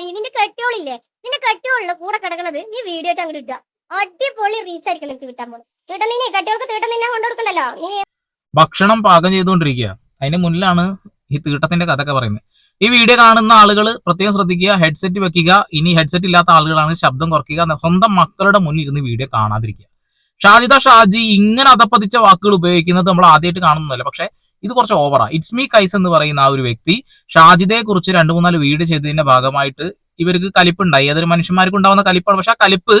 വഴി നിന്റെ കെട്ടിയോളില്ലേ? നിന്റെ കെട്ടിയോളിലെ കൂടെ കിടക്കണത് നീ വീഡിയോ ആയിട്ട് അങ്ങോട്ട് ഇടുക. അടിപൊളി റീച്ച് ആയിരിക്കും നിനക്ക് കിട്ടാൻ തീട്ടം നീ കെട്ടിയോൾക്ക് തീട്ടം നിന്നെ കൊണ്ടുകൊടുക്കണ്ടല്ലോ നീ ഭക്ഷണം പാകം ചെയ്തുകൊണ്ടിരിക്കുക അതിന് മുന്നിലാണ് ഈ തീട്ടത്തിന്റെ കഥയൊക്കെ പറയുന്നത്. ഈ വീഡിയോ കാണുന്ന ആളുകൾ പ്രത്യേകം ശ്രദ്ധിക്കുക ഹെഡ്സെറ്റ് വെക്കുക. ഇനി ഹെഡ്സെറ്റ് ഇല്ലാത്ത ആളുകളാണ് ശബ്ദം കുറയ്ക്കുക. സ്വന്തം മക്കളുടെ മുന്നിൽ ഇരുന്ന് വീഡിയോ കാണാതിരിക്കുക. ഷാജിദ ഷാജി ഇങ്ങനെ അതപ്പതിച്ച വാക്കുകൾ ഉപയോഗിക്കുന്നത് നമ്മൾ ആദ്യമായിട്ട് കാണുന്നതല്ല. പക്ഷെ ഇത് കുറച്ച് ഓവറാണ് ഇറ്റ്സ് മീ കൈസ് എന്ന് പറയുന്ന ആ ഒരു വ്യക്തി ഷാജിദയെ കുറിച്ച് രണ്ട് മൂന്നാൽ വീട് ചെയ്തതിന്റെ ഭാഗമായിട്ട് ഇവർക്ക് കലിപ്പുണ്ടായി. അതൊരു മനുഷ്യന്മാർക്ക് ഉണ്ടാവുന്ന കലിപ്പാണ്. പക്ഷെ ആ കലിപ്പ്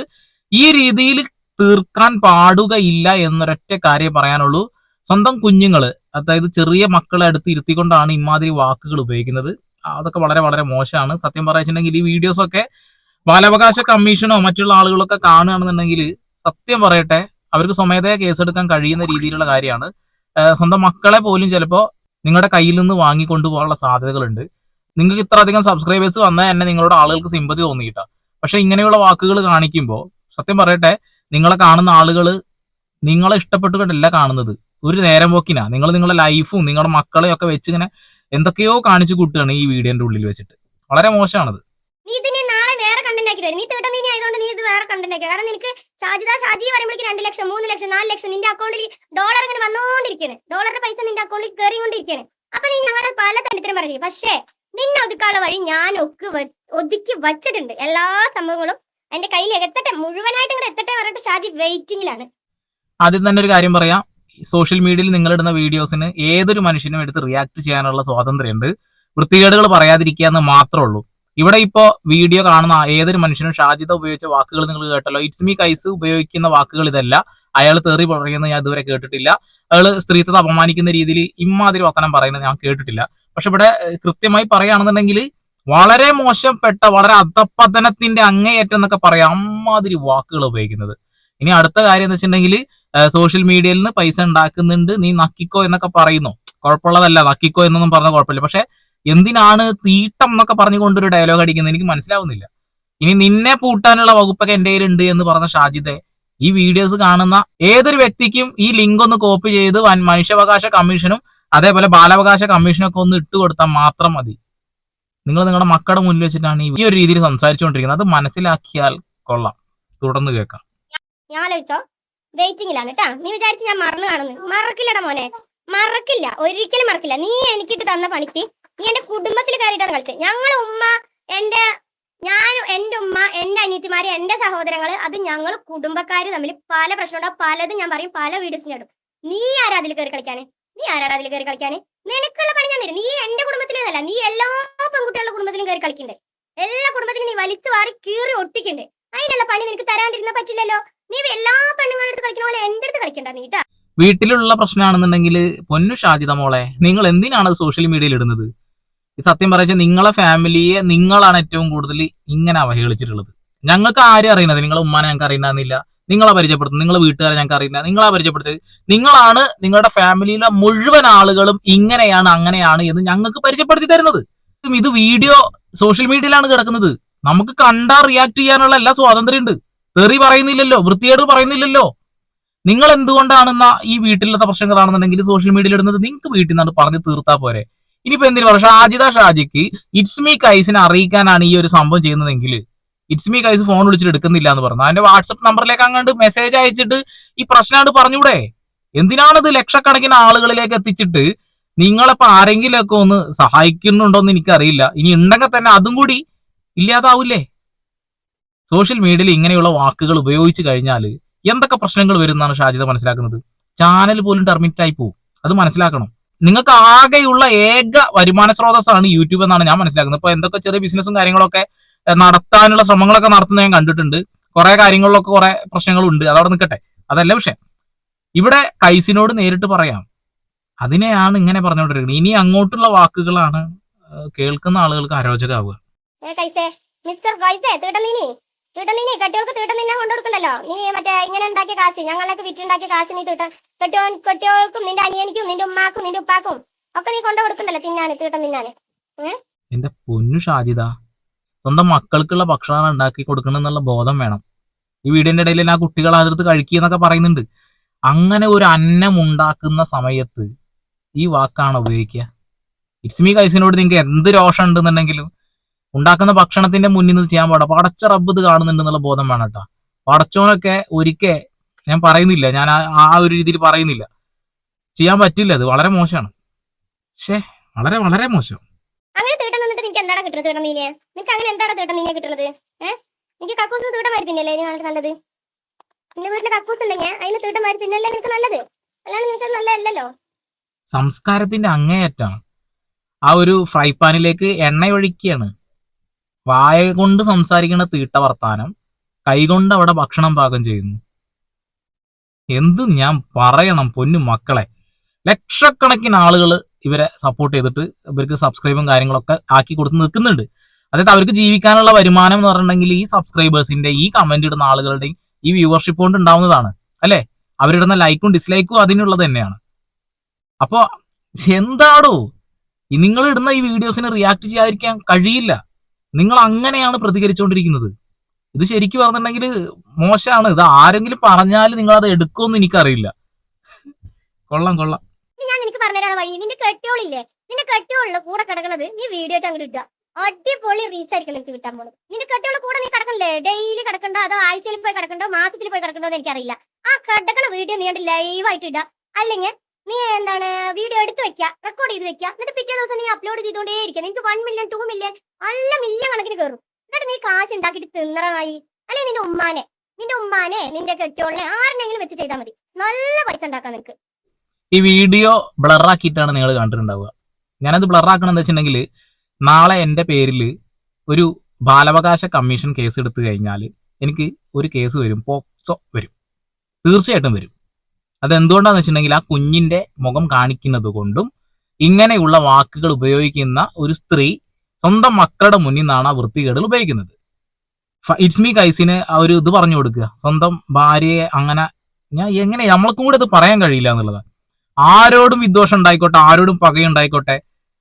ഈ രീതിയിൽ തീർക്കാൻ പാടുകയില്ല എന്നൊരൊറ്റ കാര്യം പറയാനുള്ളൂ. സ്വന്തം കുഞ്ഞുങ്ങൾ അതായത് ചെറിയ മക്കളെ അടുത്ത് ഇരുത്തിക്കൊണ്ടാണ് ഇമാതിരി വാക്കുകൾ ഉപയോഗിക്കുന്നത്. അതൊക്കെ വളരെ വളരെ മോശമാണ്. സത്യം പറയുന്നുണ്ടെങ്കിൽ ഈ വീഡിയോസ് ഒക്കെ ബാലാവകാശ കമ്മീഷനോ മറ്റുള്ള ആളുകളൊക്കെ കാണുകയാണെന്നുണ്ടെങ്കിൽ സത്യം പറയട്ടെ അവർക്ക് സ്വമേധയാ കേസെടുക്കാൻ കഴിയുന്ന രീതിയിലുള്ള കാര്യമാണ്. സ്വന്തം മക്കളെ പോലും ചിലപ്പോൾ നിങ്ങളുടെ കയ്യിൽ നിന്ന് വാങ്ങിക്കൊണ്ടുപോകാനുള്ള സാധ്യതകളുണ്ട്. നിങ്ങൾക്ക് ഇത്ര അധികം സബ്സ്ക്രൈബേഴ്സ് വന്നാൽ തന്നെ നിങ്ങളുടെ ആളുകൾക്ക് സിമ്പതി തോന്നിയിട്ടാ. പക്ഷെ ഇങ്ങനെയുള്ള വാക്കുകൾ കാണിക്കുമ്പോൾ സത്യം പറയട്ടെ നിങ്ങളെ കാണുന്ന ആളുകൾ നിങ്ങളെ ഇഷ്ടപ്പെട്ടുകൊണ്ടല്ല കാണുന്നത്. ഒരു നേരം പോക്കിനാ. നിങ്ങൾ നിങ്ങളുടെ ലൈഫും നിങ്ങളുടെ മക്കളെയും ഒക്കെ വെച്ച് ഇങ്ങനെ എന്തൊക്കെയോ കാണിച്ചു കൂട്ടുകയാണ് ഈ വീഡിയോന്റെ ഉള്ളിൽ വെച്ചിട്ട്. വളരെ മോശമാണത്. വേറെ കണ്ടന്റ് ആക്കി തരും നീ തീട്ടം നീ ആയതുകൊണ്ട് നീ ഇത് വേറെ കണ്ടന്റ് ആക്കി കാരണം നിനക്ക് ഷാജിദാ ഷാജി പറയുമ്പോഴേക്ക് രണ്ട് ലക്ഷം മൂന്ന് ലക്ഷം നാല് ലക്ഷം നിന്റെ അക്കൗണ്ടിൽ ഡോളർ ഇങ്ങനെ വന്നുകൊണ്ടിരിക്കുന്നത് ഡോളറിന്റെ പൈസ നിന്റെ അക്കൗണ്ടിൽ കയറിക്കൊണ്ടിരിക്കുകയാണ് അപ്പൊ നീ ഞങ്ങളെ പല തരത്തിലും പറഞ്ഞു പക്ഷേ നിന്നെ ഒതുക്കാനുള്ള വഴി ഞാൻ ഒക്കെ ഒതുക്കി വച്ചിട്ടുണ്ട്. എല്ലാ സംഭവങ്ങളും എന്റെ കയ്യിൽ എത്തട്ടെ മുഴുവനായിട്ട് ഇങ്ങനെ എത്തട്ടെ പറഞ്ഞിട്ട് ഷാജി വെയിറ്റിംഗിലാണ് ആദ്യം തന്നെ ഒരു കാര്യം പറയാം. സോഷ്യൽ മീഡിയയിൽ നിങ്ങളിടുന്ന വീഡിയോസിന് ഏതൊരു മനുഷ്യനും എടുത്ത് റിയാക്ട് ചെയ്യാനുള്ള സ്വാതന്ത്ര്യമുണ്ട്. വൃത്തികേടുകൾ പറയാതിരിക്കുക എന്ന് മാത്രമേ ഉള്ളൂ. ഇവിടെ ഇപ്പോ വീഡിയോ കാണുന്ന ഏതൊരു മനുഷ്യനും ഷാജിദ ഉപയോഗിച്ച വാക്കുകൾ നിങ്ങൾ കേട്ടല്ലോ. ഇറ്റ്സ് മീ കൈസ് ഉപയോഗിക്കുന്ന വാക്കുകൾ ഇതല്ല. അയാൾ തെറി പറയുന്നത് ഞാൻ ഇതുവരെ കേട്ടിട്ടില്ല. അയാൾ സ്ത്രീത്വത്തെ അപമാനിക്കുന്ന രീതിയിൽ ഇമാതിരി വർത്തനം പറയുന്നത് ഞാൻ കേട്ടിട്ടില്ല. പക്ഷെ ഇവിടെ കൃത്യമായി പറയുകയാണെന്നുണ്ടെങ്കിൽ വളരെ മോശപ്പെട്ട വളരെ അധപ്പതനത്തിന്റെ അങ്ങേയറ്റം എന്നൊക്കെ പറയാം അമ്മാതിരി വാക്കുകൾ ഉപയോഗിക്കുന്നത്. ഇനി അടുത്ത കാര്യം എന്ന് വെച്ചിട്ടുണ്ടെങ്കിൽ സോഷ്യൽ മീഡിയയിൽ നിന്ന് പൈസ ഉണ്ടാക്കുന്നുണ്ട് നീ നക്കിക്കോ എന്നൊക്കെ പറയുന്നു. കുഴപ്പമുള്ളതല്ല നക്കിക്കോ എന്നൊന്നും പറഞ്ഞ കുഴപ്പമില്ല. പക്ഷെ എന്തിനാണ് തീട്ടം എന്നൊക്കെ പറഞ്ഞുകൊണ്ട് ഒരു ഡയലോഗ് അടിക്കുന്നത് എനിക്ക് മനസ്സിലാവുന്നില്ല. ഇനി നിന്നെ പൂട്ടാനുള്ള വകുപ്പൊക്കെ എന്റെ കയ്യിലുണ്ട് എന്ന് പറഞ്ഞ ഷാജിദെ ഈ വീഡിയോസ് കാണുന്ന ഏതൊരു വ്യക്തിക്കും ഈ ലിങ്ക് ഒന്ന് കോപ്പി ചെയ്ത് മനുഷ്യാവകാശ കമ്മീഷനും അതേപോലെ ബാലാവകാശ കമ്മീഷനും ഒക്കെ ഒന്ന് ഇട്ട് കൊടുത്താൽ മാത്രം മതി. നിങ്ങൾ നിങ്ങളുടെ മക്കളുടെ മുന്നിൽ വെച്ചിട്ടാണ് ഈ ഒരു രീതിയിൽ സംസാരിച്ചുകൊണ്ടിരിക്കുന്നത്. അത് മനസ്സിലാക്കിയാൽ കൊള്ളാം. തുടർന്ന് കേൾക്കാം. നീ വിചാരിച്ചു ഞാൻ കാണുന്നു. ഒരിക്കലും മറക്കില്ല. നീ എനിക്കിട്ട് തന്ന പണിക്ക് നീ എന്റെ കുടുംബത്തിൽ കയറിയിട്ടാണ് കളിച്ചത് ഞങ്ങൾ ഉമ്മ എന്റെ ഞാൻ എന്റെ ഉമ്മ എന്റെ അനിയത്തിമാര് എന്റെ സഹോദരങ്ങൾ അത് ഞങ്ങൾ കുടുംബക്കാര് തമ്മിൽ പല പ്രശ്നമുണ്ടാവും പലതും ഞാൻ പറയും പല വീഡിയോസ് ഞാൻ നീ ആരാ അതിൽ കയറി കളിക്കാന്? നീ ആരാ അതിൽ കയറി കളിക്കാന്? നിനക്കുള്ള പണി ഞാൻ തരും. നീ എന്റെ കുടുംബത്തിലേന്നല്ല നീ എല്ലാ പെൺകുട്ടികളുടെ കുടുംബത്തിലും കയറി കളിക്കണ്ടേ? എല്ലാ കുടുംബത്തിലും നീ വലിച്ചു വാരി കീറി ഒട്ടിക്കണ്ടേ? അതിനുള്ള പണി നിനക്ക് തരാണ്ടിരുന്ന പറ്റില്ലല്ലോ. നീ എല്ലാ പെണ്ണുങ്ങളുടെ അടുത്ത് കളിക്കുന്ന പോലെ എന്റെ അടുത്ത് കളിക്കണ്ട നീട്ടാ വീട്ടിലുള്ള പ്രശ്നമാണെന്നുണ്ടെങ്കിൽ പൊന്നു ഷാജിത മോളെ നിങ്ങൾ എന്തിനാണ് സോഷ്യൽ മീഡിയയിൽ ഇടുന്നത്? സത്യം പറയുക നിങ്ങളെ ഫാമിലിയെ നിങ്ങളാണ് ഏറ്റവും കൂടുതൽ ഇങ്ങനെ അവഹേളിച്ചിട്ടുള്ളത്. ഞങ്ങൾക്ക് ആരും അറിയുന്നത് നിങ്ങളെ ഉമ്മാനെ ഞങ്ങൾക്ക് അറിയണമെന്നില്ല നിങ്ങളെ പരിചയപ്പെടുത്തുന്നത് നിങ്ങളെ വീട്ടുകാരെ ഞങ്ങൾക്ക് അറിയില്ല നിങ്ങളെ പരിചയപ്പെടുത്തി നിങ്ങളാണ് നിങ്ങളുടെ ഫാമിലിയിലെ മുഴുവൻ ആളുകളും ഇങ്ങനെയാണ് അങ്ങനെയാണ് എന്ന് ഞങ്ങൾക്ക് പരിചയപ്പെടുത്തി തരുന്നത്. ഇത് വീഡിയോ സോഷ്യൽ മീഡിയയിലാണ് കിടക്കുന്നത്. നമുക്ക് കണ്ടാ റിയാക്ട് ചെയ്യാനുള്ള എല്ലാ സ്വാതന്ത്ര്യം ഉണ്ട് തെറി പറയുന്നില്ലല്ലോ വൃത്തിയേട് പറയുന്നില്ലല്ലോ. നിങ്ങൾ എന്തുകൊണ്ടാണെന്ന ഈ വീട്ടിലത്തെ പ്രശ്നങ്ങളാണെന്നുണ്ടെങ്കിൽ സോഷ്യൽ മീഡിയയിൽ ഇടുന്നത്? നിങ്ങൾക്ക് വീട്ടിൽ നിന്നാണ് പറഞ്ഞ് തീർത്താ പോരെ. ഇനിയിപ്പോ എന്തിനു പറയാം ഷാജിദ ഷാജിക്ക് ഇറ്റ്സ് മീ കൈസിനെ അറിയിക്കാനാണ് ഈ ഒരു സംഭവം ചെയ്യുന്നതെങ്കിൽ ഇറ്റ്സ് മീ കൈസ് ഫോൺ വിളിച്ചിട്ട് എടുക്കുന്നില്ല എന്ന് പറഞ്ഞു. അതിന്റെ വാട്സപ്പ് നമ്പറിലേക്ക് അങ്ങോട്ട് മെസ്സേജ് അയച്ചിട്ട് ഈ പ്രശ്നമായിട്ട് പറഞ്ഞൂടെ എന്തിനാണിത് ലക്ഷക്കണക്കിന് ആളുകളിലേക്ക് എത്തിച്ചിട്ട് നിങ്ങളിപ്പോ ആരെങ്കിലുമൊക്കെ ഒന്ന് സഹായിക്കുന്നുണ്ടോന്ന് എനിക്കറിയില്ല. ഇനി ഉണ്ടെങ്കിൽ തന്നെ അതും കൂടി ഇല്ലാതാവൂലേ സോഷ്യൽ മീഡിയയിൽ ഇങ്ങനെയുള്ള വാക്കുകൾ ഉപയോഗിച്ചു കഴിഞ്ഞാൽ എന്തൊക്കെ പ്രശ്നങ്ങൾ വരുന്നതാണ് ഷാജിത മനസ്സിലാക്കുന്നത്? ചാനൽ പോലും ടെർമിറ്റ് ആയി പോകും അത് മനസ്സിലാക്കണം. നിങ്ങൾക്ക് ആകെയുള്ള ഏക വരുമാന സ്രോതസ്സാണ് യൂട്യൂബ് എന്നാണ് ഞാൻ മനസ്സിലാക്കുന്നത്. ഇപ്പൊ എന്തൊക്കെ ചെറിയ ബിസിനസ്സും കാര്യങ്ങളൊക്കെ നടത്താനുള്ള ശ്രമങ്ങളൊക്കെ നടത്തുന്ന ഞാൻ കണ്ടിട്ടുണ്ട്. കുറെ കാര്യങ്ങളിലൊക്കെ കുറെ പ്രശ്നങ്ങളുണ്ട്. അതവിടെ നിൽക്കട്ടെ. അതല്ല വിഷയം. ഇവിടെ കൈസിനോട് നേരിട്ട് പറയാം. അതിനെയാണ് ഇങ്ങനെ പറഞ്ഞുകൊണ്ടിരിക്കുന്നത്. ഇനി അങ്ങോട്ടുള്ള വാക്കുകളാണ് കേൾക്കുന്ന ആളുകൾക്ക് അരോചകമാവുക ഏ കൈസേ മിസ്റ്റർ കൈസേ തീട്ടം നീ തീട്ടം നീ കെട്ടിയോൾക്ക് തീട്ടം കൊണ്ടുകൊടുക്കണ്ടല്ലോ? നീ മറ്റേ ഇങ്ങനെ ഉണ്ടാക്കിയ കാശ് ഞങ്ങളൊക്കെ വിറ്റുണ്ടാക്കിയ കാശ് നീ തീട്ട കെട്ടിയോ കെട്ടിയോൾക്കും നിന്റെ അനിയനിക്കും നിന്റെ ഉമ്മാക്കും നിന്റെ ഉപ്പാക്കും ഒക്കെ നീ കൊണ്ടു കൊടുക്കണ്ടല്ലോ തിന്നാന് തീട്ടം തിന്നാന് എന്റെ പൊന്നു ഷാജിദ സ്വന്തം മക്കൾക്കുള്ള ഭക്ഷണം ഉണ്ടാക്കി കൊടുക്കണം എന്നുള്ള ബോധം വേണം. ഈ വീടിന്റെ ഇടയിൽ ആ കുട്ടികൾ അതിർത്ത് കഴിക്കുന്നൊക്കെ പറയുന്നുണ്ട്. അങ്ങനെ ഒരു അന്നം ഉണ്ടാക്കുന്ന സമയത്ത് ഈ വാക്കാണ് ഉപയോഗിക്കുക? ഇറ്റ്സ് മീ കൈസിനോട് നിങ്ങൾക്ക് എന്ത് രോഷം ഉണ്ടെന്നുണ്ടെങ്കിലും ഉണ്ടാക്കുന്ന ഭക്ഷണത്തിന്റെ മുന്നിൽ നിന്ന് ചെയ്യാൻ പാടാ. പടച്ച റബ്ബ് ഇത് കാണുന്നുണ്ട് എന്നുള്ള ബോധം വേണം കേട്ടോ. പടച്ചോനൊക്കെ ഒരിക്കൽ ഞാൻ പറയുന്നില്ല ഞാൻ ആ- ഒരു രീതിയിൽ പറയുന്നില്ല. ചെയ്യാൻ പറ്റില്ല അത് വളരെ മോശമാണ്. പക്ഷേ വളരെ വളരെ മോശം. അങ്ങനെ തീട്ടം നിന്നിട്ട് നിനക്ക് എന്താണ് കിട്ടുന്നത് തീട്ടം നീനെ നിനക്ക് അങ്ങനെ എന്താണ് തീട്ടം നീനെ കിട്ടുന്നത്? ഏഹ് നിനക്ക് കക്കൂസ് തീട്ടം മാറി തിന്നല്ലേ ഇനി നിനക്ക് നല്ലത്? നിന്റെ വീട്ടിൽ കക്കൂസ് ഉണ്ടെങ്കിൽ അതിന് തീട്ടം മാറി തിന്നല്ലേ നിനക്ക് നല്ലത്? അല്ലാണ്ട് നിനക്ക് നല്ലതല്ലല്ലോ. സംസ്കാരത്തിന്റെ അങ്ങേയറ്റാണ് ആ ഒരു ഫ്രൈ പാനിലേക്ക് എണ്ണ ഒഴിക്കുകയാണ് വായ കൊണ്ട് സംസാരിക്കുന്ന തീട്ട വർത്താനം കൈകൊണ്ട് അവിടെ ഭക്ഷണം പാകം ചെയ്യുന്നു. എന്ത് ഞാൻ പറയണം പൊന്നു മക്കളെ? ലക്ഷക്കണക്കിന് ആളുകൾ ഇവരെ സപ്പോർട്ട് ചെയ്തിട്ട് ഇവർക്ക് സബ്സ്ക്രൈബും കാര്യങ്ങളൊക്കെ ആക്കി കൊടുത്ത് നിൽക്കുന്നുണ്ട്. അതായത് അവർക്ക് ജീവിക്കാനുള്ള വരുമാനം എന്ന് പറഞ്ഞിട്ടുണ്ടെങ്കിൽ ഈ സബ്സ്ക്രൈബേഴ്സിന്റെ ഈ കമന്റ് ഇടുന്ന ആളുകളുടെയും ഈ വ്യൂവർഷിപ്പ് കൊണ്ട് ഉണ്ടാവുന്നതാണ്. അല്ലെ? അവരിടുന്ന ലൈക്കും ഡിസ്ലൈക്കും അതിനുള്ളത് തന്നെയാണ്. അപ്പോ എന്താടോ? നിങ്ങൾ ഇടുന്ന ഈ വീഡിയോസിന് റിയാക്ട് ചെയ്യാതിരിക്കാൻ കഴിയില്ല. നിങ്ങൾ അങ്ങനെയാണ് പ്രതികരിച്ചുകൊണ്ടിരിക്കുന്നത്. ഇത് ശരിക്കും പറഞ്ഞിട്ടുണ്ടെങ്കിൽ മോശമാണ്. ഇത് ആരെങ്കിലും പറഞ്ഞാൽ നിങ്ങൾ അത് എടുക്കുമെന്ന് എനിക്കറിയില്ല. കൊള്ളാം കൊള്ളാം. ഞാൻ നിനക്ക് പറഞ്ഞുതരാൻ വഴി. നിന്റെ കെട്ടിയോളില്ലേ? നിന്റെ കെട്ടിയോളിൽ കൂടെ കിടക്കണത് നീ വീഡിയോ ആയിട്ട് അങ്ങോട്ട് ഇട്ടുക അടിപൊളി റീച്ച് ആയിരിക്കും നിനക്ക് കിട്ടാൻ പോകുന്നത് നിന്റെ കെട്ടിയോൾ കൂടെ നീ കിടക്കണില്ലേ ഡെയിലി കിടക്കണ്ടോ? അതോ ആഴ്ചയിൽ പോയി കിടക്കണ്ടോ? മാസത്തിൽ പോയി കിടക്കണ്ടോ എന്ന് എനിക്കറിയില്ല. ആ കിടക്കണ വീഡിയോ നീ കണ്ട് ലൈവ് ആയിട്ട് ഇടുക. അല്ലെങ്കിൽ നീ എന്താണ് വീഡിയോ എടുത്ത് വെക്കുക റെക്കോർഡ് ചെയ്ത് വെക്കുക എന്നിട്ട് പിറ്റേ ദിവസം നീ അപ്ലോഡ് ചെയ്തുകൊണ്ടേ ഇരിക്കുക നിനക്ക് വൺ മില്യൺ ടു മില്യൺ നല്ല മില്യൺ കണക്കിന് കയറും എന്നിട്ട് നീ കാശ് ഉണ്ടാക്കിയിട്ട് തിന്നറമായി അല്ലെ നിന്റെ ഉമ്മാനെ? നിന്റെ ഉമ്മാനെ നിന്റെ കെട്ടിയോളിനെ ആരെങ്കിലും വെച്ച് ചെയ്താൽ മതി. നല്ല പൈസ ഉണ്ടാക്കാൻ നിനക്ക്. ഈ വീഡിയോ ബ്ലറാക്കിയിട്ടാണ് നിങ്ങൾ കണ്ടിട്ടുണ്ടാവുക. ഞാനത് ബ്ലറാക്കണം എന്ന് വെച്ചിട്ടുണ്ടെങ്കിൽ നാളെ എന്റെ പേരിൽ ഒരു ബാലാവകാശ കമ്മീഷൻ കേസ് എടുത്തു കഴിഞ്ഞാൽ എനിക്ക് ഒരു കേസ് വരും. പോക്സോ വരും. തീർച്ചയായിട്ടും വരും. അതെന്തുകൊണ്ടാന്ന് വെച്ചിട്ടുണ്ടെങ്കിൽ ആ കുഞ്ഞിന്റെ മുഖം കാണിക്കുന്നത് കൊണ്ടും ഇങ്ങനെയുള്ള വാക്കുകൾ ഉപയോഗിക്കുന്ന ഒരു സ്ത്രീ സ്വന്തം മക്കളുടെ മുന്നിൽ നിന്നാണ് ആ വൃത്തികേടുകൾ ഉപയോഗിക്കുന്നത്. ഇറ്റ്സ് മീ കൈസിന് ആ ഒരു ഇത് പറഞ്ഞു കൊടുക്കുക. സ്വന്തം ഭാര്യയെ അങ്ങനെ ഞാൻ എങ്ങനെ നമ്മൾക്കും കൂടെ ഇത് പറയാൻ കഴിയില്ല എന്നുള്ളതാണ്. ആരോടും വിദ്വേഷം ഉണ്ടായിക്കോട്ടെ ആരോടും പകയുണ്ടായിക്കോട്ടെ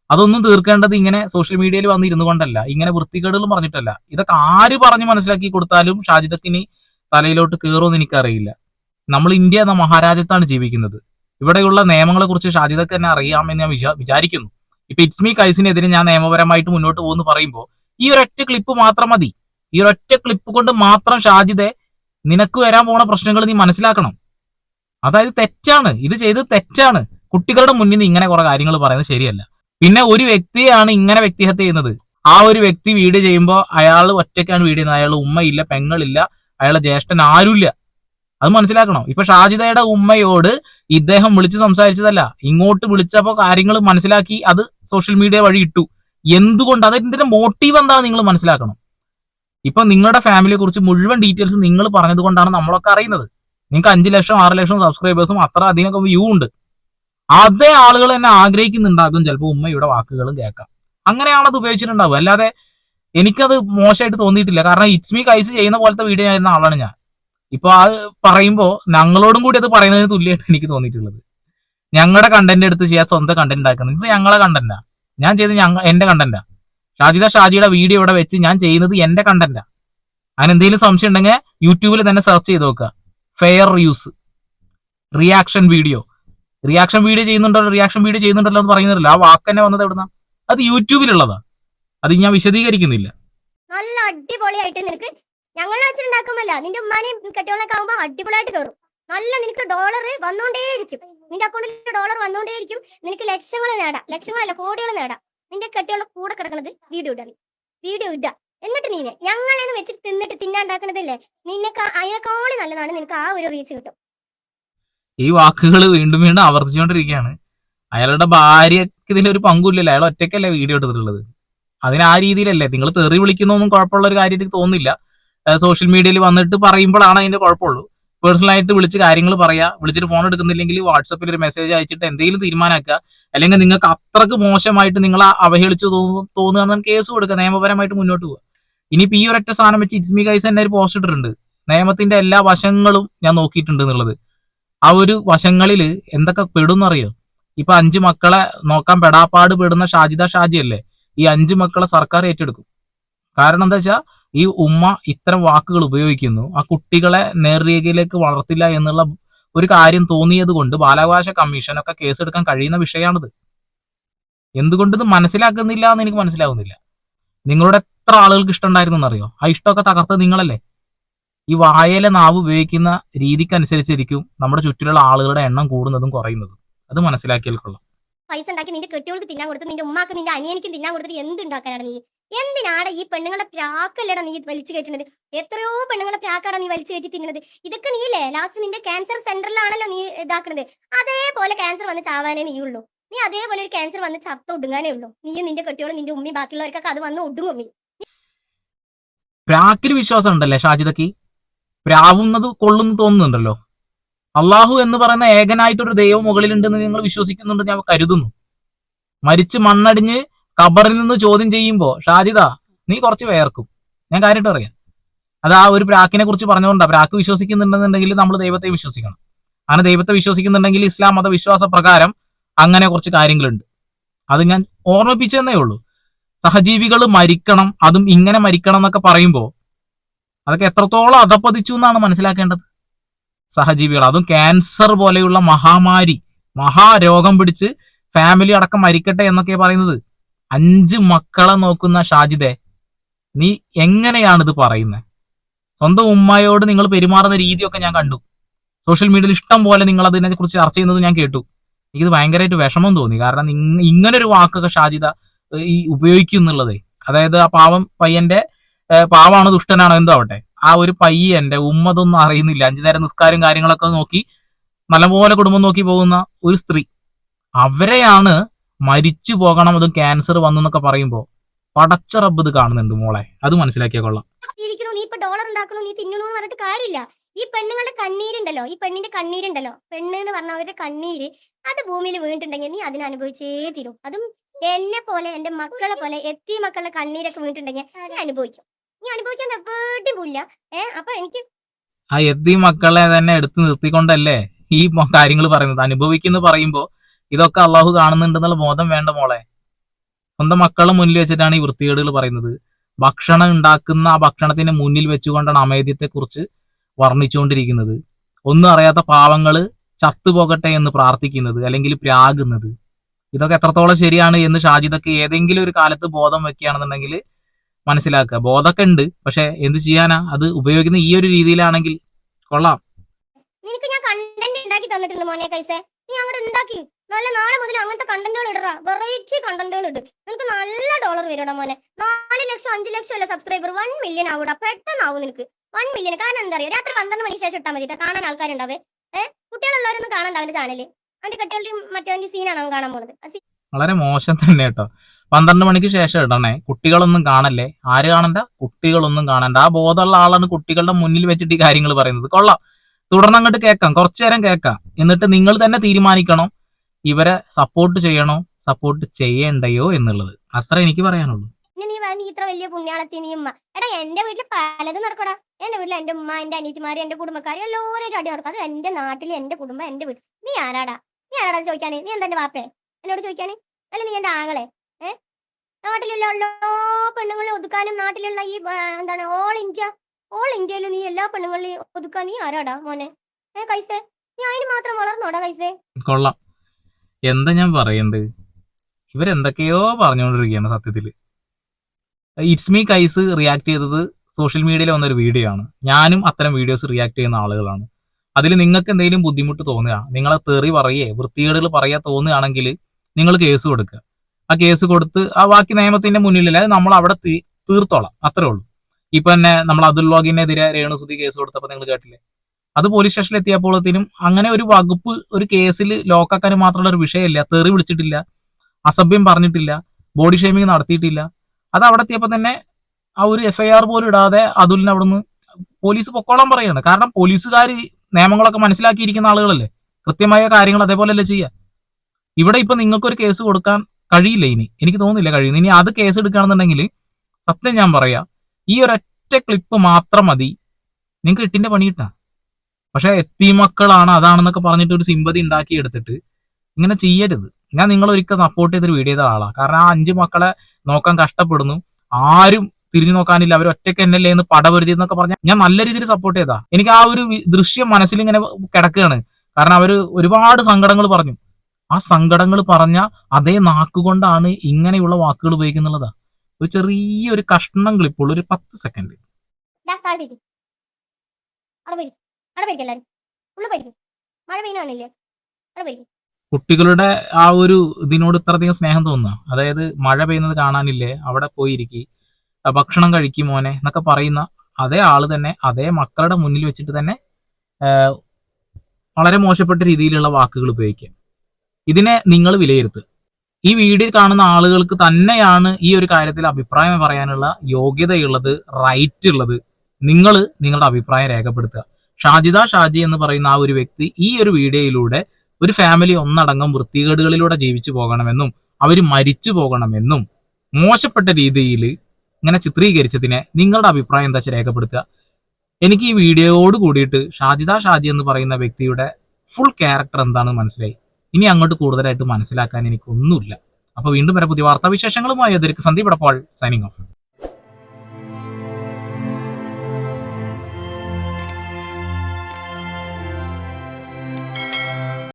അതൊന്നും തീർക്കേണ്ടത് ഇങ്ങനെ സോഷ്യൽ മീഡിയയിൽ വന്നിരുന്നു കൊണ്ടല്ല. ഇങ്ങനെ വൃത്തികേടുകൾ പറഞ്ഞിട്ടല്ല. ഇതൊക്കെ ആര് പറഞ്ഞ് മനസ്സിലാക്കി കൊടുത്താലും ഷാജിദക്കിനി തലയിലോട്ട് കയറുമെന്ന് എനിക്കറിയില്ല. നമ്മൾ ഇന്ത്യ എന്ന മഹാരാജ്യത്താണ് ജീവിക്കുന്നത്. ഇവിടെയുള്ള നിയമങ്ങളെ കുറിച്ച് ഷാജിദക്ക് തന്നെ അറിയാമെന്ന് ഞാൻ വിചാ- വിചാരിക്കുന്നു. ഇപ്പൊ ഇറ്റ്സ് മീ കൈസിനെതിരെ ഞാൻ നിയമപരമായിട്ട് മുന്നോട്ട് പോകുന്നു പറയുമ്പോൾ ഈ ഒരൊറ്റ ക്ലിപ്പ് മാത്രം മതി. ഈ ഒരൊറ്റ ക്ലിപ്പ് കൊണ്ട് മാത്രം ഷാജിദെ നിനക്ക് വരാൻ പോണ പ്രശ്നങ്ങൾ നീ മനസ്സിലാക്കണം. അതായത് തെറ്റാണ്. ഇത് ചെയ്ത് തെറ്റാണ്. കുട്ടികളുടെ മുന്നിൽ നിന്ന് ഇങ്ങനെ കുറെ കാര്യങ്ങൾ പറയുന്നത് ശരിയല്ല. പിന്നെ ഒരു വ്യക്തിയാണ് ഇങ്ങനെ വ്യക്തിഹത്യ ചെയ്യുന്നത്. ആ ഒരു വ്യക്തി വീട് ചെയ്യുമ്പോൾ അയാൾ ഒറ്റയ്ക്കാണ് വീട് ചെയ്യുന്നത്. അയാൾ ഉമ്മയില്ല പെങ്ങളില്ല അയാളെ ജ്യേഷ്ഠൻ ആരുമില്ല. അത് മനസ്സിലാക്കണം? ഇപ്പൊ ഷാജിദയുടെ ഉമ്മയോട് ഇദ്ദേഹം വിളിച്ച് സംസാരിച്ചതല്ല. ഇങ്ങോട്ട് വിളിച്ചപ്പോ കാര്യങ്ങൾ മനസ്സിലാക്കി അത് സോഷ്യൽ മീഡിയ വഴി ഇട്ടു. എന്തുകൊണ്ട്? അതിന്റെ മോട്ടീവ് എന്താണ് നിങ്ങൾ മനസ്സിലാക്കണം. ഇപ്പൊ നിങ്ങളുടെ ഫാമിലിയെ കുറിച്ച് മുഴുവൻ ഡീറ്റെയിൽസ് നിങ്ങൾ പറഞ്ഞത് കൊണ്ടാണ് നമ്മളൊക്കെ അറിയുന്നത്. നിങ്ങൾക്ക് അഞ്ച് ലക്ഷം ആറ് ലക്ഷം സബ്സ്ക്രൈബേഴ്സും അത്ര അധികം വ്യൂ ഉണ്ട്. അതേ ആളുകൾ തന്നെ ആഗ്രഹിക്കുന്നുണ്ടാകും ചിലപ്പോൾ ഉമ്മയുടെ വാക്കുകളും കേൾക്കാം. അങ്ങനെയാണ് അത് ഉപയോഗിച്ചിട്ടുണ്ടാവുക. അല്ലാതെ എനിക്കത് മോശമായിട്ട് തോന്നിയിട്ടില്ല. കാരണം ഇറ്റ്സ് മീ കൈസ് ചെയ്യുന്ന പോലത്തെ വീഡിയോ ചെയ്യുന്ന ആളാണ് ഞാൻ. ഇപ്പൊ അത് പറയുമ്പോൾ ഞങ്ങളോടും കൂടി അത് പറയുന്നതിന് തുല്യമായിട്ട് എനിക്ക് തോന്നിയിട്ടുള്ളത്. ഞങ്ങളുടെ കണ്ടന്റ് എടുത്ത് ചെയ്യാൻ സ്വന്തം കണ്ടന്റ് ഉണ്ടാക്കുന്നത് ഇത് ഞങ്ങളെ കണ്ടന്റാ ഞാൻ ചെയ്ത് ഞങ്ങൾ എന്റെ കണ്ടന്റാ ഷാജിദ ഷാജിയുടെ വീഡിയോ ഇവിടെ വെച്ച് ഞാൻ ചെയ്യുന്നത് എന്റെ കണ്ടന്റാ അതിന് എന്തെങ്കിലും സംശയം ഉണ്ടെങ്കിൽ യൂട്യൂബിൽ തന്നെ സെർച്ച് ചെയ്ത് നോക്കുക. Fair use reaction video reaction video ചെയ്യുന്നുണ്ടല്ലോ റിയാക്ഷൻ വീഡിയോ ചെയ്യുന്നുണ്ടല്ലോ എന്ന് പറയുന്നില്ല ആ വാക്ക് തന്നെ വന്നത് എവിടുന്ന? അത് യൂട്യൂബിലുള്ളതാണ് അത് ഞാൻ വിശദീകരിക്കുന്നില്ല. നല്ല അടിപൊളിയായിട്ട് നിനക്ക് ഞങ്ങൾ വെച്ചിട്ടുണ്ടാക്കുമല്ല നിന്റെ ഉമ്മാനെയും കെട്ടികളൊക്കെ ആകുമ്പോ അടിപൊളിയായിട്ട് കയറും നല്ല നിനക്ക് ഡോളർ വന്നുകൊണ്ടേയിരിക്കും നിന്റെ അക്കൗണ്ടിൽ ഡോളർ വന്നുകൊണ്ടേയിരിക്കും നിനക്ക് ലക്ഷങ്ങൾ നേടാം. ലക്ഷങ്ങളല്ല കോടികൾ നേടാം. നിന്റെ കെട്ടികളുടെ കൂടെ കിടക്കുന്നത് വീഡിയോ ഇടാൻ. വീഡിയോ ഇടാ. എന്നിട്ട് നീനെ ഞങ്ങളെന്ന് വെച്ചിട്ട് തിന്നിട്ട് തിന്നാണ്ടാക്കണതല്ലേ? നിനക്ക് അതിനേക്കാളി നല്ലതാണ് നിനക്ക് ആ ഒരു റീച്ച് കിട്ടും. ഈ വാക്കുകൾ വീണ്ടും വീണ്ടും ആവർത്തിച്ചുകൊണ്ടിരിക്കുകയാണ്. അയാളുടെ ഭാര്യക്ക് ഇതിന്റെ ഒരു പങ്കുമില്ലല്ലോ. അയാൾ ഒറ്റയ്ക്കല്ലേ വീഡിയോ എടുത്തിട്ടുള്ളത്? അതിന് ആ രീതിയിലല്ലേ? നിങ്ങൾ തെറി വിളിക്കുന്നൊന്നും കുഴപ്പമുള്ള ഒരു കാര്യം എനിക്ക് തോന്നുന്നില്ല. സോഷ്യൽ മീഡിയയിൽ വന്നിട്ട് പറയുമ്പോഴാണ് അതിന്റെ കുഴപ്പമുള്ളൂ. പേഴ്സണൽ ആയിട്ട് വിളിച്ച് കാര്യങ്ങൾ പറയാ. വിളിച്ചിട്ട് ഫോൺ എടുക്കുന്നില്ലെങ്കിൽ വാട്സപ്പിൽ ഒരു മെസ്സേജ് അയച്ചിട്ട് എന്തെങ്കിലും തീരുമാനമാക്കുക അല്ലെങ്കിൽ നിങ്ങൾക്ക് അത്രയ്ക്ക് മോശമായിട്ട് നിങ്ങൾ അവഹേളിച്ചു തോന്നു- തോന്നുകയാണെന്ന് കേസ് കൊടുക്കുക. നിയമപരമായിട്ട് മുന്നോട്ട് പോവുക. ഇനിയിപ്പോ ഈ ഒരൊറ്റ സാധനം വെച്ച് ഇസ്മി ഗൈസ് തന്നെ ഒരു പോസ്റ്റ് ഇട്ടിട്ടുണ്ട്. നിയമത്തിന്റെ എല്ലാ വശങ്ങളും ഞാൻ നോക്കിയിട്ടുണ്ട് എന്നുള്ളത്. ആ ഒരു വശങ്ങളിൽ എന്തൊക്കെ പെടുന്നറിയോ? ഇപ്പൊ അഞ്ച് മക്കളെ നോക്കാൻ പെടാപ്പാട് പെടുന്ന ഷാജിദ ഷാജി അല്ലേ ഈ അഞ്ച് മക്കളെ സർക്കാർ ഏറ്റെടുക്കും. കാരണം എന്താ വെച്ചാൽ ഈ ഉമ്മ ഇത്തരം വാക്കുകൾ ഉപയോഗിക്കുന്നു. ആ കുട്ടികളെ നേർരേഖയിലേക്ക് വളർത്തില്ല എന്നുള്ള ഒരു കാര്യം തോന്നിയത് കൊണ്ട് ബാലാവകാശ കമ്മീഷനൊക്കെ കേസെടുക്കാൻ കഴിയുന്ന വിഷയമാണിത് എന്തുകൊണ്ട് ഇത് മനസ്സിലാക്കുന്നില്ല എന്ന് എനിക്ക് മനസ്സിലാവുന്നില്ല. നിങ്ങളുടെ എത്ര ആളുകൾക്ക് ഇഷ്ടമുണ്ടായിരുന്നു എന്നറിയോ ആ ഇഷ്ടമൊക്കെ തകർത്തത് നിങ്ങളല്ലേ? ഈ വായയിലെ നാവ് ഉപയോഗിക്കുന്ന രീതിക്കനുസരിച്ചിരിക്കും നമ്മുടെ ചുറ്റിലുള്ള ആളുകളുടെ എണ്ണം കൂടുന്നതും കുറയുന്നതും. അത് മനസ്സിലാക്കിയാൽ കൊള്ളാം. പൈസ ഉണ്ടാക്കി നിന്റെ കെട്ടികൾക്ക് തിന്നാൻ കൊടുത്ത് നിന്റെ ഉമ്മാക്ക് നിന്റെ അനിയനിക്കും തിന്നാൻ കൊടുത്തിട്ട് എന്തുണ്ടാക്കാനാണ് നീ? എന്തിനാണ് ഈ പെണ്ണുങ്ങളുടെ പ്രാക്കല്ലടാ നീ വലിച്ചു കയറ്റുന്നത്? എത്രയോ പെണ്ണുങ്ങളുടെ പ്രാക്കാണ് നീ വലിച്ചു കയറ്റി തിന്നുന്നത്. ഇതൊക്കെ നീല്ലേ ലാസ്റ്റ് നിന്റെ ക്യാൻസർ സെന്ററിലാണല്ലോ നീ ഇതാക്കുന്നത് അതേപോലെ ക്യാൻസർ വന്ന് ചാവാനേ നീ ഉള്ളൂ നീ അതേപോലെ ഒരു ക്യാൻസർ വന്ന് ചത്ത ഒടുങ്ങാനേ ഉള്ളൂ. നീയും നിന്റെ കെട്ടിയോളും നിന്റെ ഉമ്മി ബാക്കിയുള്ളവർക്കൊക്കെ അത് വന്ന് ഒടുങ്ങും നീ. പ്രാക്കിന് വിശ്വാസം ഉണ്ടല്ലേ ഷാജിദക്ക്? പ്രാവുന്നത് കൊള്ളുന്നു തോന്നുന്നുണ്ടല്ലോ. അള്ളാഹു എന്ന് പറയുന്ന ഏകനായിട്ടൊരു ദൈവം മുകളിലുണ്ടെന്ന് നിങ്ങൾ വിശ്വസിക്കുന്നുണ്ട് ഞാൻ കരുതുന്നു. മരിച്ച് മണ്ണടിഞ്ഞ് ഖബറിൽ നിന്ന് ചോദ്യം ചെയ്യുമ്പോൾ ഷാജിദ നീ കുറച്ച് വേർക്കും. ഞാൻ കാര്യമായിട്ട് പറയാം. അത് ആ ഒരു പ്രാക്കിനെ കുറിച്ച് പറഞ്ഞുകൊണ്ടാ. പ്രാക്ക് വിശ്വസിക്കുന്നുണ്ടെന്നുണ്ടെങ്കിൽ നമ്മൾ ദൈവത്തെ വിശ്വസിക്കണം. അങ്ങനെ ദൈവത്തെ വിശ്വസിക്കുന്നുണ്ടെങ്കിൽ ഇസ്ലാം മത വിശ്വാസ പ്രകാരം അങ്ങനെ കുറച്ച് കാര്യങ്ങളുണ്ട്. അത് ഞാൻ ഓർമ്മിപ്പിച്ചെന്നേ ഉള്ളൂ. സഹജീവികൾ മരിക്കണം അതും ഇങ്ങനെ മരിക്കണം എന്നൊക്കെ പറയുമ്പോൾ അതൊക്കെ എത്രത്തോളം അധപ്പതിച്ചു എന്നാണ് മനസ്സിലാക്കേണ്ടത്. സഹജീവികൾ അതും ക്യാൻസർ പോലെയുള്ള മഹാമാരി മഹാരോഗം പിടിച്ച് ഫാമിലി അടക്കം മരിക്കട്ടെ എന്നൊക്കെ പറയുന്നത്. അഞ്ച് മക്കളെ നോക്കുന്ന ഷാജിദെ നീ എങ്ങനെയാണിത് പറയുന്നത് സ്വന്തം ഉമ്മയോട് നിങ്ങൾ പെരുമാറുന്ന രീതിയൊക്കെ ഞാൻ കണ്ടു. സോഷ്യൽ മീഡിയയിൽ ഇഷ്ടം പോലെ നിങ്ങൾ അതിനെ കുറിച്ച് ചർച്ച ചെയ്യുന്നത് ഞാൻ കേട്ടു. എനിക്കിത് ഭയങ്കരമായിട്ട് വിഷമം തോന്നി. കാരണം ഇങ്ങനെ ഒരു വാക്കൊക്കെ ഷാജിദ ഈ ഉപയോഗിക്കും എന്നുള്ളതേ അതായത് ആ പാവം പയ്യന്റെ പാവാണ് ദുഷ്ടനാണോ എന്തോ ആവട്ടെ. ആ ഒരു പയ്യന്റെ ഉമ്മതൊന്നും അറിയുന്നില്ല. അഞ്ചു നേരം നിസ്കാരം കാര്യങ്ങളൊക്കെ നോക്കി നല്ലപോലെ കുടുംബം നോക്കി പോകുന്ന ഒരു സ്ത്രീ. അവരെയാണ് മരിച്ചു പോകണം അതും ക്യാൻസർ വന്നു എന്നൊക്കെ പറയുമ്പോ പടച്ച റബ്ബ് ഇത് കാണുന്നുണ്ട് മോളെ. അത് മനസ്സിലാക്കിയ കൊള്ളാം. നീ ഇപ്പൊ ഡോളർ ഉണ്ടാക്കണു? നീ തിന്നണു എന്ന് പറഞ്ഞിട്ട് കാര്യമില്ല. ഈ പെണ്ണുങ്ങളുടെ കണ്ണീരുണ്ടല്ലോ? ഈ പെണ്ണിന്റെ കണ്ണീരുണ്ടല്ലോ? പെണ്ണ് എന്ന് പറഞ്ഞ അവരുടെ കണ്ണീര്. അത് ഭൂമിയിൽ വീണിട്ടുണ്ടെങ്കിൽ നീ അതിനെ അനുഭവിച്ചേ തീരും. അതും എന്നെ പോലെ എന്റെ മക്കളെ പോലെ എത്തി മക്കളുടെ കണ്ണീരൊക്കെ വീണിട്ടുണ്ടെങ്കിൽ ഞാൻ അനുഭവിക്കും. നീ അനുഭവിക്കാൻ എവിടെയും പോയില്ല ഏ അപ്പൊ എനിക്ക് ആ എത്തി മക്കളെ തന്നെ എടുത്ത് നിർത്തിക്കൊണ്ടല്ലേ ഈ കാര്യങ്ങൾ പറയുന്നത്? അനുഭവിക്കുന്നു പറയുമ്പോ ഇതൊക്കെ അള്ളാഹു കാണുന്നുണ്ടെന്നുള്ള ബോധം വേണ്ട മോളെ. സ്വന്തം മക്കളെ മുന്നിൽ വെച്ചിട്ടാണ് ഈ വൃത്തികേടുകൾ പറയുന്നത്. ഭക്ഷണം ഉണ്ടാക്കുന്ന ആ ഭക്ഷണത്തിന് മുന്നിൽ വെച്ചുകൊണ്ടാണ് അമേദ്യത്തെ കുറിച്ച് വർണിച്ചുകൊണ്ടിരിക്കുന്നത്. ഒന്നും അറിയാത്ത പാവങ്ങൾ ചത്തുപോകട്ടെ എന്ന് പ്രാർത്ഥിക്കുന്നത് അല്ലെങ്കിൽ പ്രാകുന്നത്. ഇതൊക്കെ എത്രത്തോളം ശരിയാണ് എന്ന് ഷാജിദക്ക് ഏതെങ്കിലും ഒരു കാലത്ത് ബോധം വെക്കുകയാണെന്നുണ്ടെങ്കിൽ മനസ്സിലാക്കുക. ബോധമൊക്കെ ഉണ്ട് പക്ഷെ എന്ത് ചെയ്യാനാ? അത് ഉപയോഗിക്കുന്ന ഈ ഒരു രീതിയിലാണെങ്കിൽ കൊള്ളാം. നിനക്ക് ഞാൻ കണ്ടന്റ് ഉണ്ടാക്കി തന്നിട്ടുണ്ട് മോനെ കൈസേ. നീ അങ്ങോട്ട് ഉണ്ടാക്കി. നല്ല നാളെ മുതൽ അങ്ങനത്തെ കണ്ടന്റുകൾ ഇടറാ വെറൈറ്റി കണ്ടന്റുകൾ ഇട്. നിനക്ക് നല്ല ഡോളർ വരണം മോനെ. നാല് ലക്ഷം അഞ്ച് ലക്ഷം അല്ല സബ്സ്ക്രൈബർ വൺ മില്യൺ ആവൂടാ. പെട്ടെന്നാവും നിനക്ക്. വൺ മില്യൺ കാരണം എന്താ അറിയോ? രാത്രി പന്ത്രണ്ട് മണിക്ക് ശേഷം ഇട്ടാൽ മതി. കാണാൻ ആൾക്കാരുണ്ടാവേ. ഏഹ് കുട്ടികളുള്ളവരൊന്നും കാണണ്ട അവന്റെ ചാനൽ അവന്റെ കെട്ടികളുടെയും മറ്റവന്റെ സീനാണ് അവൻ കാണാൻ പോണത്. വളരെ മോശം തന്നെ കേട്ടോ പന്ത്രണ്ട് മണിക്ക് ശേഷം ഇടണേ. കുട്ടികളൊന്നും കാണല്ലേ? ആര് കാണണ്ട? കുട്ടികളൊന്നും കാണണ്ട. ആ ബോധമുള്ള ആളാണ് കുട്ടികളുടെ മുന്നിൽ വെച്ചിട്ട് ഈ കാര്യങ്ങൾ പറയുന്നത്. കൊള്ളാം. തുടർന്ന് അങ്ങോട്ട് കേൾക്കാം. കുറച്ചു നേരം കേൾക്കാം. എന്നിട്ട് നിങ്ങൾ തന്നെ തീരുമാനിക്കണം. ഇവരെ സപ്പോർട്ട് ചെയ്യണോ സപ്പോർട്ട് ചെയ്യണ്ടയോ എന്നുള്ളത്. അത്ര എനിക്ക് പറയാനുള്ളൂ. നീ ഇത്ര വലിയ പുണ്യാളത്തി നീ ഉമ്മ. എടാ എന്റെ വീട്ടിൽ പലതും നടക്കടാ. എന്റെ വീട്ടിൽ എന്റെ ഉമ്മ എന്റെ അനിയത്തിമാര് എന്റെ കുടുംബക്കാര് എല്ലാവരും അടി നടക്കും. അത് എന്റെ നാട്ടിൽ എന്റെ കുടുംബം എന്റെ വീട്ടിൽ നീ ആരാടാ? നീ ആരാടാ ചോദിക്കാനേ? നീ എന്താ എന്റെ വാപ്പേ? എന്നോട് ചോദിക്കാനേ? അല്ല നീ എന്റെ ആങ്ങളെ? ഏ? നാട്ടിലുള്ള എല്ലാ പെണ്ണുങ്ങളെ ഒതുക്കാനും നാട്ടിലുള്ള ഈ എന്താണ് ഓൾ ഇന്ത്യ ഓൾ ഇന്ത്യയിൽ നീ എല്ലാ പെണ്ണുങ്ങളെയും ഒതുക്കാൻ നീ ആരാടാ മോനെ? ഏ കൈസേ? നീ അതിന് മാത്രം വളർന്നോടാ കൈസേ? കൊള്ളാം. എന്താ ഞാൻ പറയണ്ട്? ഇവരെന്തൊക്കെയോ പറഞ്ഞുകൊണ്ടിരിക്കുകയാണ് സത്യത്തിൽ ഇറ്റ്സ് മീ കൈസ് റിയാക്ട് ചെയ്തത് സോഷ്യൽ മീഡിയയിൽ വന്നൊരു വീഡിയോ ആണ്. ഞാനും അത്തരം വീഡിയോസ് റിയാക്ട് ചെയ്യുന്ന ആളുകളാണ്. അതിൽ നിങ്ങൾക്ക് എന്തെങ്കിലും ബുദ്ധിമുട്ട് തോന്നുക നിങ്ങളെ തെറി പറയേ വൃത്തികേടുകൾ പറയാ തോന്നുകയാണെങ്കിൽ നിങ്ങൾ കേസ് കൊടുക്കുക. ആ കേസ് കൊടുത്ത് ആ ബാക്കി നിയമത്തിന്റെ മുന്നിലല്ല നമ്മൾ അവിടെ തീർത്തോളാം. അത്രേ ഉള്ളൂ. ഇപ്പൊ തന്നെ നമ്മൾ അതുൽ വാഗിനെതിരെ രേണുസുതി കേസ് കൊടുത്തപ്പോൾ നിങ്ങൾ കേട്ടില്ലേ? അത് പോലീസ് സ്റ്റേഷനിൽ എത്തിയപ്പോഴത്തേനും അങ്ങനെ ഒരു വകുപ്പ് ഒരു കേസിൽ ലോക്കാക്കാൻ മാത്രമുള്ള ഒരു വിഷയമില്ല. തെറി വിളിച്ചിട്ടില്ല. അസഭ്യം പറഞ്ഞിട്ടില്ല. ബോഡി ഷേമിങ് നടത്തിയിട്ടില്ല. അത് അവിടെ എത്തിയപ്പോൾ തന്നെ ആ ഒരു എഫ്ഐആർ പോലും ഇടാതെ അതുലിനെ അവിടുന്ന് പോലീസ് പൊക്കോളം പറയാണ് കാരണം പോലീസുകാർ നിയമങ്ങളൊക്കെ മനസ്സിലാക്കിയിരിക്കുന്ന ആളുകളല്ലേ. കൃത്യമായ കാര്യങ്ങൾ അതേപോലെയല്ലേ ചെയ്യുക. ഇവിടെ ഇപ്പൊ നിങ്ങൾക്കൊരു കേസ് കൊടുക്കാൻ കഴിയില്ല ഇനി. എനിക്ക് തോന്നുന്നില്ല കഴിയുന്നു. ഇനി അത് കേസ് എടുക്കുകയാണെന്നുണ്ടെങ്കിൽ സത്യം ഞാൻ പറയാം. ഈ ഒരൊറ്റ ക്ലിപ്പ് മാത്രം മതി. നിങ്ങൾക്ക് ഇട്ടിന്റെ പണി കിട്ടാം. പക്ഷെ എത്തി മക്കളാണ് അതാണെന്നൊക്കെ പറഞ്ഞിട്ട് ഒരു സിമ്പതി ഉണ്ടാക്കി എടുത്തിട്ട് ഇങ്ങനെ ചെയ്യരുത്. ഞാൻ നിങ്ങൾ ഒരിക്കൽ സപ്പോർട്ട് ചെയ്തൊരു വീഡിയോ ചെയ്ത ആളാണ് കാരണം ആ അഞ്ച് മക്കളെ നോക്കാൻ കഷ്ടപ്പെടുന്നു. ആരും തിരിഞ്ഞു നോക്കാനില്ല. അവർ ഒറ്റയ്ക്ക് എന്നല്ലേ എന്ന് പടപരുതി എന്നൊക്കെ പറഞ്ഞാൽ ഞാൻ നല്ല രീതിയിൽ സപ്പോർട്ട് ചെയ്താ. എനിക്ക് ആ ഒരു ദൃശ്യം മനസ്സിൽ ഇങ്ങനെ കിടക്കുകയാണ് കാരണം അവർ ഒരുപാട് സങ്കടങ്ങൾ പറഞ്ഞു. ആ സങ്കടങ്ങൾ പറഞ്ഞ അതേ നാക്കുകൊണ്ടാണ് ഇങ്ങനെയുള്ള വാക്കുകൾ ഉപയോഗിക്കുന്നുള്ളതാ. ഒരു ചെറിയൊരു കഷ്ണം ക്ലിപ്പുള്ള ഒരു പത്ത് സെക്കൻഡ് അവിടെ മഴ അവിടെ കുട്ടികളുടെ ആ ഒരു ഇതിനോട് ഇത്രയധികം സ്നേഹം തോന്നുക അതായത് മഴ പെയ്യുന്നത് കാണാനില്ലേ? അവിടെ പോയിരിക്കി. ഭക്ഷണം കഴിക്കും മോനെ എന്നൊക്കെ പറയുന്ന അതേ ആൾ തന്നെ അതേ മക്കളുടെ മുന്നിൽ വെച്ചിട്ട് തന്നെ വളരെ മോശപ്പെട്ട രീതിയിലുള്ള വാക്കുകൾ ഉപയോഗിക്കുക. ഇതിനെ നിങ്ങൾ വിലയിരുത്തുക ഈ വീഡിയോ കാണുന്ന ആളുകൾക്ക് തന്നെയാണ് ഈ ഒരു കാര്യത്തിൽ അഭിപ്രായം പറയാനുള്ള യോഗ്യതയുള്ളത് റൈറ്റ് ഉള്ളത് നിങ്ങൾ നിങ്ങളുടെ അഭിപ്രായം രേഖപ്പെടുത്തുക. ഷാജിദ ഷാജി എന്ന് പറയുന്ന ആ ഒരു വ്യക്തി ഈ ഒരു വീഡിയോയിലൂടെ ഒരു ഫാമിലി ഒന്നടങ്കം വൃത്തികേടുകളിലൂടെ ജീവിച്ചു പോകണമെന്നും അവർ മരിച്ചു പോകണമെന്നും മോശപ്പെട്ട രീതിയിൽ ഇങ്ങനെ ചിത്രീകരിച്ചതിനെ നിങ്ങളുടെ അഭിപ്രായം എന്താ വെച്ചാൽ രേഖപ്പെടുത്തുക. എനിക്ക് ഈ വീഡിയോയോട് കൂടിയിട്ട് ഷാജിദ ഷാജി എന്ന് പറയുന്ന വ്യക്തിയുടെ ഫുൾ ക്യാരക്ടർ എന്താണെന്ന് മനസ്സിലായി. ഇനി അങ്ങോട്ട് കൂടുതലായിട്ട് മനസ്സിലാക്കാൻ എനിക്കൊന്നുമില്ല. അപ്പൊ വീണ്ടും വരെ പുതിയ വാർത്താവിശേഷങ്ങളുമായി. വിശേഷങ്ങളുമായി അതിർക്ക് സന്ദീപ് എടപ്പാൾ സൈനിങ് ഓഫ്